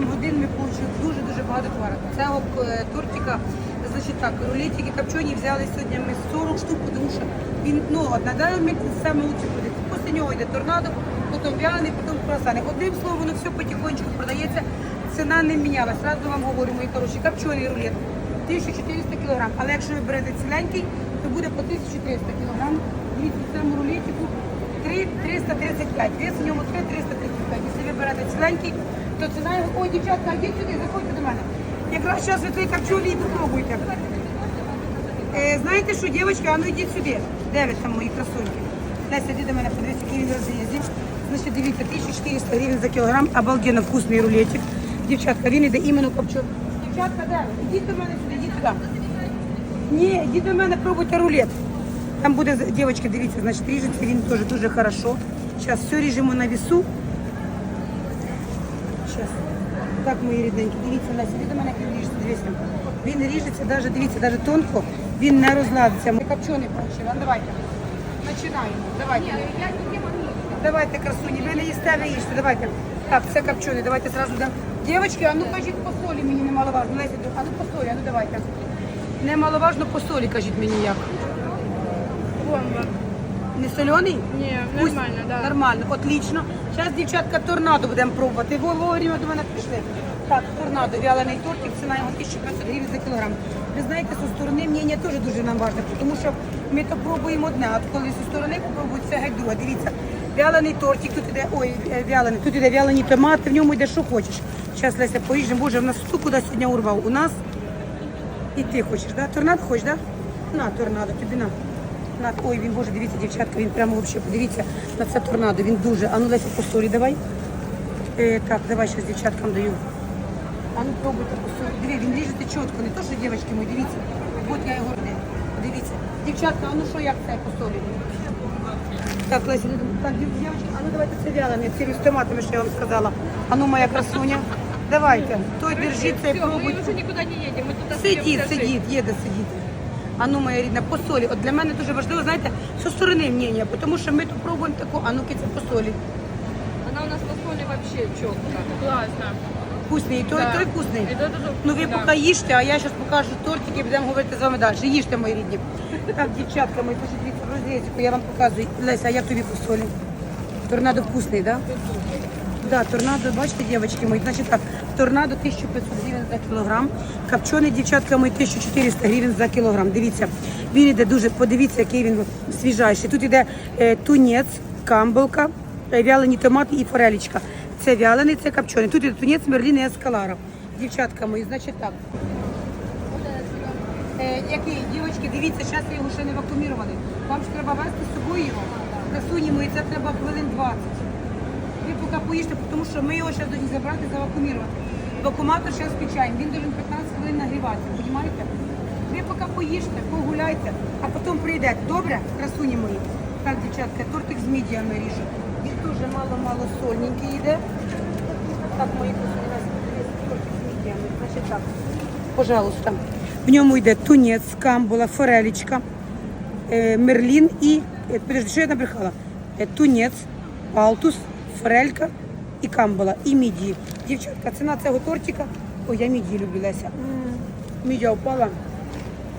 8 годин ми отримали дуже-дуже багато товару. Цього е, тортика, значить так, рулетики копчені взяли сьогодні ми 40 штук, тому що він, ну, на даний момент це саме лучший продукт. Після нього йде торнадо, потім вялений, потім круасани. Одним словом, воно все потихонечку продається, ціна не мінялась. Зразу вам говорю, мої хороші, копчений рулет. 1400 кг. Але якщо ви берете ціленький, то буде по 1300 кг. Дивіться, цьому рулетику 3 335. Вес в ньому 3 335. Якщо ви берете ціленький, то ціна його... Ой, дівчатка, йдіть сюди, заходьте до мене. Якраз зараз ви той і попробуйте. Е, знаєте що, дівчатка, а ну йдіть сюди. Де ви там мої красуньки? Леся, йди до мене, подивіться, який він роз'їздів. Значить, дивіться, 1400 гривень за кілограм, обалденно вкусний рулетик. Дівчатка, він іде іменно копчений. Дівчатка, де ви? Ідіть до мене сюди, ідіть туди. Ні, йдіть до мене, пробуйте рулет. Там буде, дівчатки, дивіться, значить, ріжеться він теж дуже хорошо. Зараз все ріжемо на весу. Зараз. Так, мої рідненькі, дивіться, ви до мене як він ріжеться, дивіться. Він ріжеться, навіть, дивіться, навіть тонко, він не розладиться. Копчений получили, а давайте. Починаємо, давайте. Давайте, красуні, ви не їсте, ви їжте, давайте. Так, це копчений, давайте зразу дамо. Дівчатки, а ну кажіть по солі мені немаловажно. Леся, а ну по солі, а ну давайте. Немаловажно по солі, кажіть мені як. Бомба. Не солений? Пусть- нормально, да. Нормально, отлично. Зараз, дівчатка, торнадо будемо пробувати. Ви вовремя до мене прийшли. Так, торнадо, вялений тортик, ціна його 1500 гривень за кілограм. Ви знаєте, зі сторони мнення теж дуже нам важливо, тому що ми то пробуємо одне, а коли зі сторони попробують, це геть друге. Дивіться, вялений тортик, тут іде, ой, е, вялений, тут іде вялені томати, в ньому йде що хочеш. Зараз, Леся, поріжемо. Боже, в нас хто куди сьогодні урвав? У нас і ти хочеш, да? Торнадо хочеш, да? На, торнадо, тобі на. На. Ой, він, боже, дивіться, дівчатка, він прямо взагалі, подивіться на це торнадо, він дуже. А ну, Леся, по давай. Е, так, давай зараз дівчаткам даю. А ну пробуйте по солі. Він ріжете чітко, не то, що дівчатки мої, дивіться. От я його роблю. Дивіться. Дівчатка, а ну що, як це посолі? Так, Леся, ну, так, дів- дівчатки, а ну давайте це вялене, ці з томатами, що я вам сказала. А ну, моя красуня. Давайте, той держіть, цей Все, мы пробуйте. уже никуда не едем, мы тут Сидіть, остаемся жить. сидіть, їде, сидіть. А ну, моя рідна, по солі. От для мене дуже важливо, знаєте, зі сторони мнення, тому що ми тут пробуємо таку, а ну-ки це по солі. Она у нас по соли вообще четко. Классно. Вкусний, і той, і той вкусний. Тоже Ну ви да. поки їжте, а я зараз покажу тортики і будемо говорити з вами далі. Їжте, мої рідні. Так, дівчатка, мої дивіться, в розрізку, я вам показую. Леся, а як тобі по солі? Торнадо вкусний, так? Да? Да, торнадо, бачите, дівчатки мої, значить так, торнадо 1500 гривень за кілограм, копчений, дівчатка мої, 1400 гривень за кілограм. Дивіться, він іде дуже, подивіться, який він свіжайший. Тут іде е, тунець, камбалка, е, вялені томати і форелічка. Це вялений, це копчений. Тут іде тунець, мерлін і ескалара. Дівчатка мої, значить так. Е, який, дівчатки, дивіться, зараз ви його ще не вакуумірували. Вам ж треба вести з собою його. Красуні мої, це треба хвилин 20. Ви поки поїжте, тому що ми його зараз повинні забрати, завакуумірувати. Вакууматор зараз включаємо, він должен 15 хвилин нагріватися, розумієте? Ви поки поїжте, погуляйте, а потім прийдете. Добре, красуні мої? Так, дівчатка, тортик з мідіями ріжу. Він дуже мало-мало сольненький йде. Так, мої красуні, тортик з мідіями. Значить так, пожалуйста. В ньому йде тунець, камбула, форелічка, е, мерлін і, е, подожди, що я набрехала? Е, Тунець, палтус, форелька і камбула, і мідії. Дівчатка, ціна цього тортика. Ой, я мідії люблю, Леся. М, Мідія впала.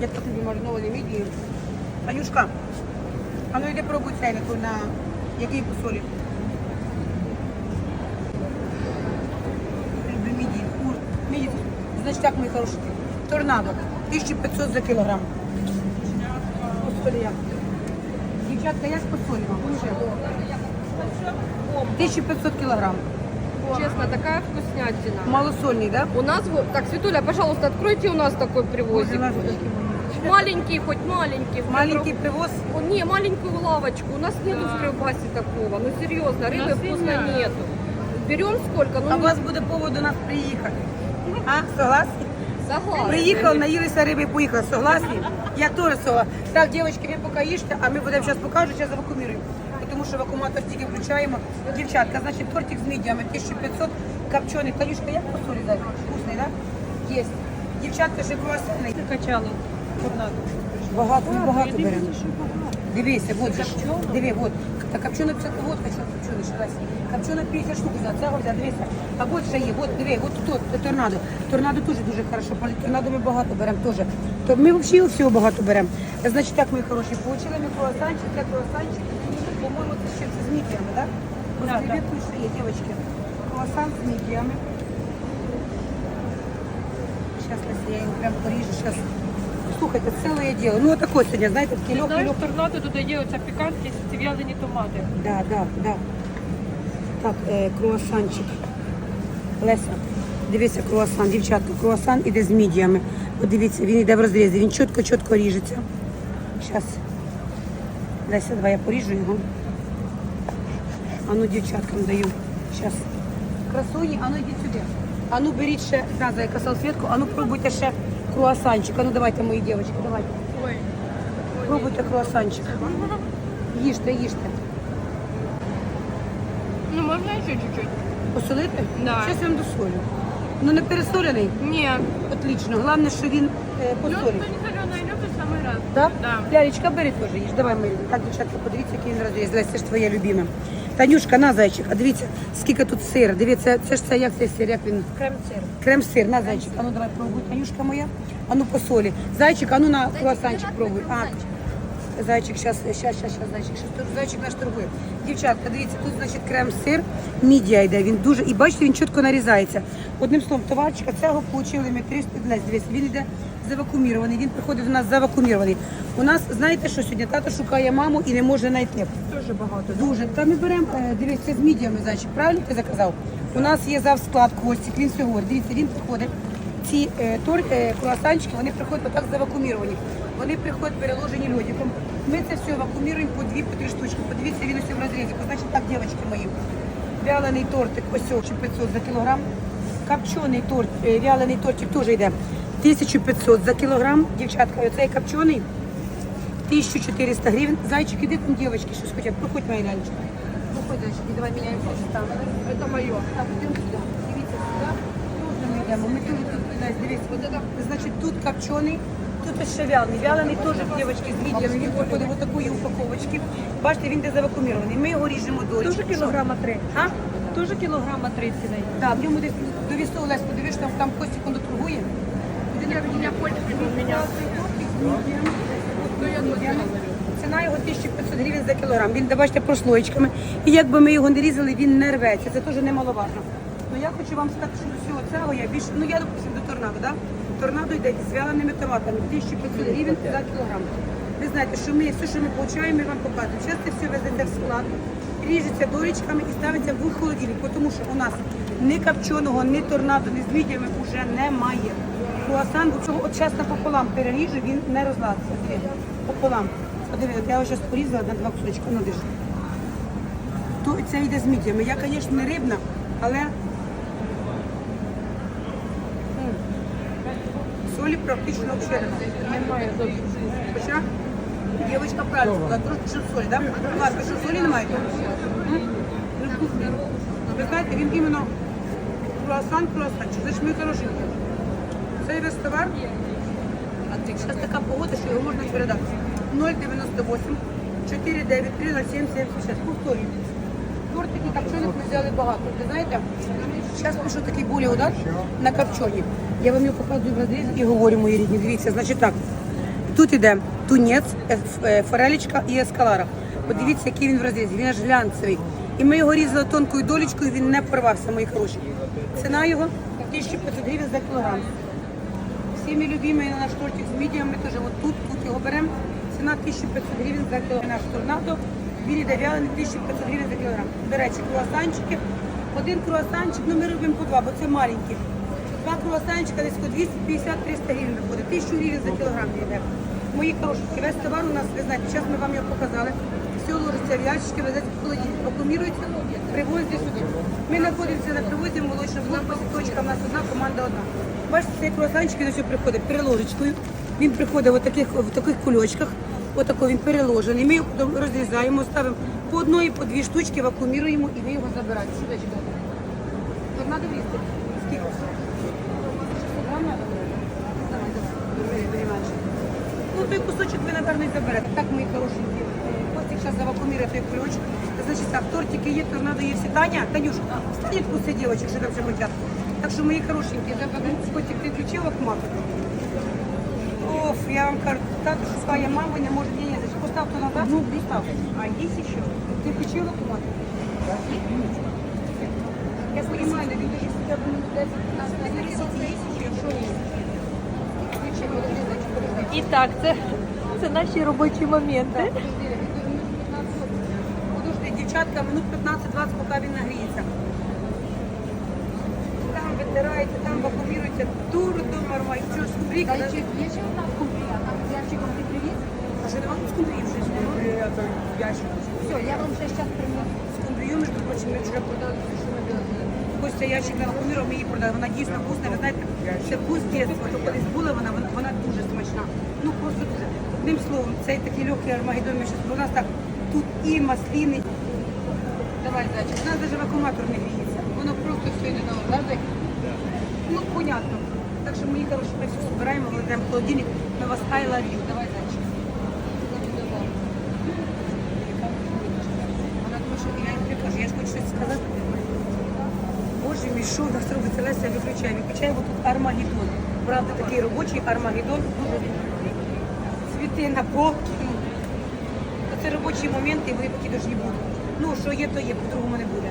Я так люблю мариновані мідії. Анюшка, а ну йди пробуй цей на, ту- на який по солі. Люблю мідії. Кур. Мідії. Значить так, мої хороші. Торнадо. 1500 за кілограм. По солі як? Дівчатка, як по солі вам? Уже. 1500 килограмм. Честно, такая вкуснятина. Малосольный, да? У нас вот, так, Светуля, пожалуйста, откройте у нас такой привозик. Маленький, хоть маленький. в Маленький метро- привоз. О, Не, маленькую лавочку. У нас нету в Кривбасе такого. Ну серьезно, рыбы вкусной нету. Берем сколько? Ну, А у вас буде повод до нас приїхати. А, согласні? согласна. Приїхав, наїлися риби і поїхали. Согласні? Я теж согласна. Так, дівчатки, ви поки їжте, а ми будемо зараз покажу, зараз завакуміруємо. Тому що вакууматор тільки включаємо. Дівчатка, значить, тортик з мідіями 1500, копчений. Танюшка, як по солі дати? Вкусний, так? Да? Є. Дівчатка, ще круасани. Качала. Багато, багато беремо. Дивися, от же. Диви, от. Та копчена 50, вот хочу копчена, раз. Копчена 50 штук, взяла, це взяла, дивися. А от ще є, от, диви, от тут, торнадо. Торнадо теж дуже хорошо, палить. торнадо ми багато беремо теж. То ми взагалі всього багато беремо. Значить, так, мої хороші, получили ми круасанчик, це круасанчик, по-моєму, це ще це з мідіями, так? Ось Да, да. креветки ще є, дівчатки. Круасан з мідіями. Сейчас, я їм прям поріжу, сейчас. Слухайте, ціле діло. Ну, отако сьогодні, знаєте, такий легкий, Знаєш, легкий. торнадо додає оця пікантність, ці в'ялені томати. Да, да, да. Так, е, круасанчик. Леся, дивіться, круасан, дівчатка, круасан іде з мідіями. От дивіться, він йде в розрізі, він чітко-чітко ріжеться. Зараз. Леся, давай я поріжу його. А ну, дівчаткам даю. Зараз. Красуні, а ну йдіть сюди. А ну беріть ще, на, зайка, салфетку, а ну пробуйте ще круасанчик. А ну давайте, мої дівчатки, давайте. Ой. Пробуйте круасанчик. Їжте, їжте. Ну можна ще чуть-чуть? Посолити? Да. Зараз я вам досолю. Ну не пересолений? Ні. Отлично. Головне, що він е, Ну, хто не солений любить, самий раз. Так? Да. Лялечка, бери теж їж. Давай, Марі. Так, дівчатка, подивіться, який він розріз. Лесь, це ж твоя любима. Танюшка, на зайчик, а дивіться, скільки тут сира. Дивіться, це ж це як цей сир, як він? Крем-сир. Крем-сир, на зайчик. А ну давай пробуй, Танюшка моя. А ну посолі. Зайчик, а ну на круасанчик пробуй. А, Зайчик, сейчас, сейчас, сейчас, сейчас, зайчик, щас, зайчик наш торгує. Дівчатка, дивіться, тут, значить, крем-сир, мідія йде, він дуже, і бачите, він чітко нарізається. Одним словом, товарчика цього получили ми 300, дивись, дивись, він йде завакумірований, він приходить до нас завакумірований. У нас, знаєте, що сьогодні тато шукає маму і не може знайти. Дуже багато. Дуже. Та ми беремо, е, дивись, це з мідіями, зайчик, правильно ти заказав? У нас є завсклад Костік, він сьогодні, дивіться, він приходить. Ці е, тор, е, круасанчики, вони приходять отак завакуміровані. Вони приходять переложені льодиком. Ми це все вакууміруємо по дві, по три штучки. Подивіться, він усе в розрізі. Значить так, дівчатки мої. Вялений тортик, ось чи 500 за кілограм. Копчений торт, е, вялений тортик теж йде 1500 за кілограм. Дівчатка, оцей копчений 1400 гривень. Зайчик, іди там дівчатки, щось хочуть. Проходь, моя лялечка. Проходь, зайчик, давай міняємося там. Це моє. Так, йдемо сюди. Дивіться, сюди. Тут ми йдемо. Ми тут. Вот это, значить, тут копчений, тут ще вялений. Вялений теж, дівчатки, з мідіями. Він приходить в такої упаковочки. Бачите, він де завакумірований. Ми його ріжемо долі. Дуже кілограма три. А? Дуже кілограма три ціни. Так, в ньому десь до вісу Олесь, подивиш, там, там Костік он торгує. Я меня польський у меня. Ціна його 1500 гривень за кілограм. Він, бачите, прослоєчками. І якби ми його не різали, він не рветься. Це теж немаловажно. Ну я хочу вам сказати, що до всього цього я більше, ну я допустим, до торнадо, да? Торнадо йде з вяленими томатами, 1500 гривень за кілограм. Ви знаєте, що ми все, що ми получаємо, ми вам показуємо. Це все везете в склад, ріжеться дорічками і ставиться в холодильник, тому що у нас ні копченого, ні торнадо, ні з мідіями вже немає. Круасан, цього от зараз напополам переріжу, він не розладиться. Диви, Пополам. Подиви, от я його зараз порізала на два кусочки, ну держи. То це йде з мідіями. Я, звісно, не рибна, але солі практично взагалі немає. Хоча дівчинка правильно сказала, трошки ще солі, так? Вас ви що солі немає? Ну. Ви знаєте, він іменно круасан, круасанчик. Значить, ми хороший. Цей весь товар, зараз така погода, що його можна передати. 098 493 0776. Повторюю. Тортики копчених ми взяли багато. Ви знаєте, зараз пишу такий болі удар на копчені. Я вам його показую в розрізі і говорю, мої рідні. Дивіться, значить так. Тут іде тунець, е, е, форелечка і ескалара. Подивіться, який він в розрізі. Він аж глянцевий. І ми його різали тонкою долічкою, він не порвався, мої хороші. Ціна його 1500 гривень за кілограм. Всі мій любимий наш тортик з мідіями, ми теж тут, тут його беремо. Ціна 1500 гривень за кілограм. Наш торнадо, він іде вялений 1500 гривень за кілограм. До речі, круасанчики. Один круасанчик, ну ми робимо по два, бо це маленькі. Два круасанчика десь по 250-300 гривень виходить. 1000 гривень за кілограм йде. Мої хороші, весь товар у нас, ви знаєте, зараз ми вам його показали. Все ложиться в ящички, везеться в холодильник, вакуумірується, привозиться сюди. Ми знаходимося на привозі молочному блокпості, точка в нас одна, команда одна. Бачите, цей круасанчик він ось приходить переложечкою. Він приходить в таких, в таких кульочках. Отако він переложений. Ми його розрізаємо, ставимо по одної, по дві штучки, вакууміруємо і ви його забираєте. Бери, бери менше. Ну, Ну той кусочок ви, напевно, і заберете. Так, мої хорошенькі. е, Костик зараз завакумірує той кульочок. Значить так, тортики є, торнадо є всі. Таня, Танюшка, встань відпусти дівчаток, що там вже хотять. Так що, мої хорошенькі, Костик, ти включив акуматор? Оф, я вам кажу, тато шукає маму, не може ні, ні, постав то назад. Ну, постав. А є ще. Ти включив акуматор? Я понимаю, но видишь, если я буду 10 тысяч, якщо ні. Включи, подожди, значить, подожди. І так, це, це наші робочі моменти. Дівчатка, минут 15-20, поки він нагріється. Там витирається, там вакуумірується, дур до мармай. Що, скумбрійка? да? Зайчик, є ще у нас скумбрія? Там з ящиком ти привіз? А що нема скумбрії вже? Скумбрія, то ящик. Все, я вам ще зараз принесу. Скумбрію, між прочим, ми вчора продали, що ми робили. Костя ящик на вакуумірував, ми її продали. Вона дійсно вкусна, ви знаєте, це вкус дитинства. То колись була вона, вона, вона дуже смачна. Ну просто дуже. Одним словом, цей такий легкий армагеддон, ми зараз у нас так, тут і масліни. Давай, зайчик, у нас навіть вакууматор не гріється. Воно просто все йде на завжди. Ну, понятно. Так що, мої хороші, ми все збираємо, кладемо в холодильник. Ми вас I love you. Давай, зайчик. Вона тому що я ж хочу щось сказати. Боже мій, що в нас робиться Леся, виключає. Виключає, бо тут Армагеддон. Правда, такий робочий Армагеддон. Цвіти на полки. Це робочі моменти, і вони поки дуже будуть. Ну, що є, то є, по-другому не буде.